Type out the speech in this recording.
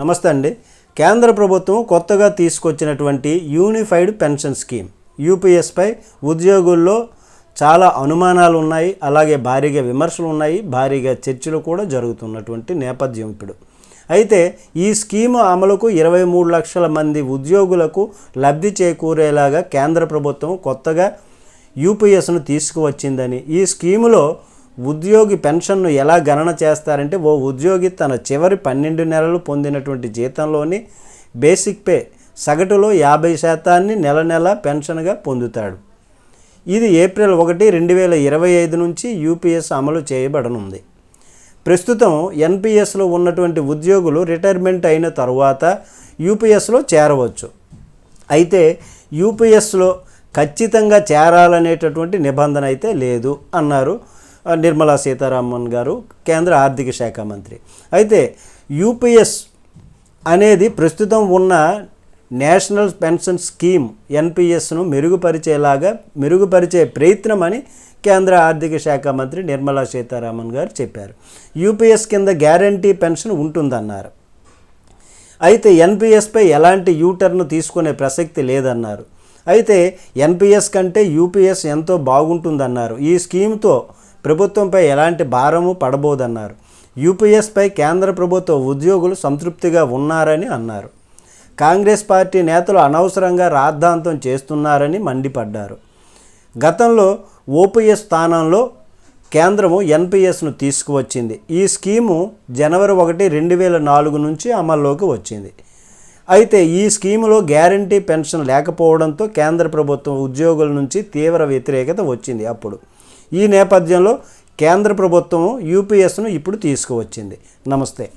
నమస్తే అండి. కేంద్ర ప్రభుత్వం కొత్తగా తీసుకొచ్చినటువంటి యూనిఫైడ్ పెన్షన్ స్కీమ్ యూపీఎస్పై ఉద్యోగుల్లో చాలా అనుమానాలు ఉన్నాయి అలాగే భారీగా విమర్శలు ఉన్నాయి భారీగా చర్చలు కూడా జరుగుతున్నటువంటి నేపథ్యం ఇప్పుడు. అయితే ఈ స్కీము అమలుకు ఇరవై మూడు లక్షల మంది ఉద్యోగులకు లబ్ధి చేకూరేలాగా కేంద్ర ప్రభుత్వం కొత్తగా యూపీఎస్ను తీసుకువచ్చిందని ఈ స్కీములో ఉద్యోగి పెన్షన్ను ఎలా గణన చేస్తారంటే ఓ ఉద్యోగి తన చివరి పన్నెండు నెలలు పొందినటువంటి జీతంలోని బేసిక్ పే సగటులో యాభై శాతాన్ని నెల నెల పెన్షన్గా పొందుతాడు. ఇది ఏప్రిల్ ఒకటి రెండు వేల ఇరవై ఐదు నుంచి యూపీఎస్ అమలు చేయబడనుంది. ప్రస్తుతం ఎన్పిఎస్లో ఉన్నటువంటి ఉద్యోగులు రిటైర్మెంట్ అయిన తరువాత యూపీఎస్లో చేరవచ్చు. అయితే యూపీఎస్లో ఖచ్చితంగా చేరాలనేటటువంటి నిబంధన అయితే లేదు అన్నారు నిర్మలా సీతారామన్ గారు కేంద్ర ఆర్థిక శాఖ మంత్రి. అయితే యూపీఎస్ అనేది ప్రస్తుతం ఉన్న నేషనల్ పెన్షన్ స్కీమ్ ఎన్పిఎస్ను మెరుగుపరిచేలాగా మెరుగుపరిచే ప్రయత్నం అని కేంద్ర ఆర్థిక శాఖ మంత్రి నిర్మలా సీతారామన్ గారు చెప్పారు. యూపీఎస్ కింద గ్యారంటీ పెన్షన్ ఉంటుందన్నారు. అయితే ఎన్పిఎస్పై ఎలాంటి యూటర్న్ తీసుకునే ప్రసక్తి లేదన్నారు. అయితే ఎన్పిఎస్ కంటే యూపీఎస్ ఎంతో బాగుంటుందన్నారు. ఈ స్కీమ్తో ప్రభుత్వంపై ఎలాంటి భారము పడబోదన్నారు. యూపీఎస్పై కేంద్ర ప్రభుత్వ ఉద్యోగులు సంతృప్తిగా ఉన్నారని అన్నారు. కాంగ్రెస్ పార్టీ నేతలు అనవసరంగా రాద్ధాంతం చేస్తున్నారని మండిపడ్డారు. గతంలో ఓపీఎస్ స్థానంలో కేంద్రము ఎన్పిఎస్ను తీసుకువచ్చింది. ఈ స్కీము జనవరి ఒకటి రెండు వేల నాలుగు నుంచి అమల్లోకి వచ్చింది. అయితే ఈ స్కీములో గ్యారంటీ పెన్షన్ లేకపోవడంతో కేంద్ర ప్రభుత్వం ఉద్యోగుల నుంచి తీవ్ర వ్యతిరేకత వచ్చింది అప్పుడు. ఈ నేపథ్యంలో కేంద్ర ప్రభుత్వం యూపీఎస్ను ఇప్పుడు తీసుకువచ్చింది. నమస్తే.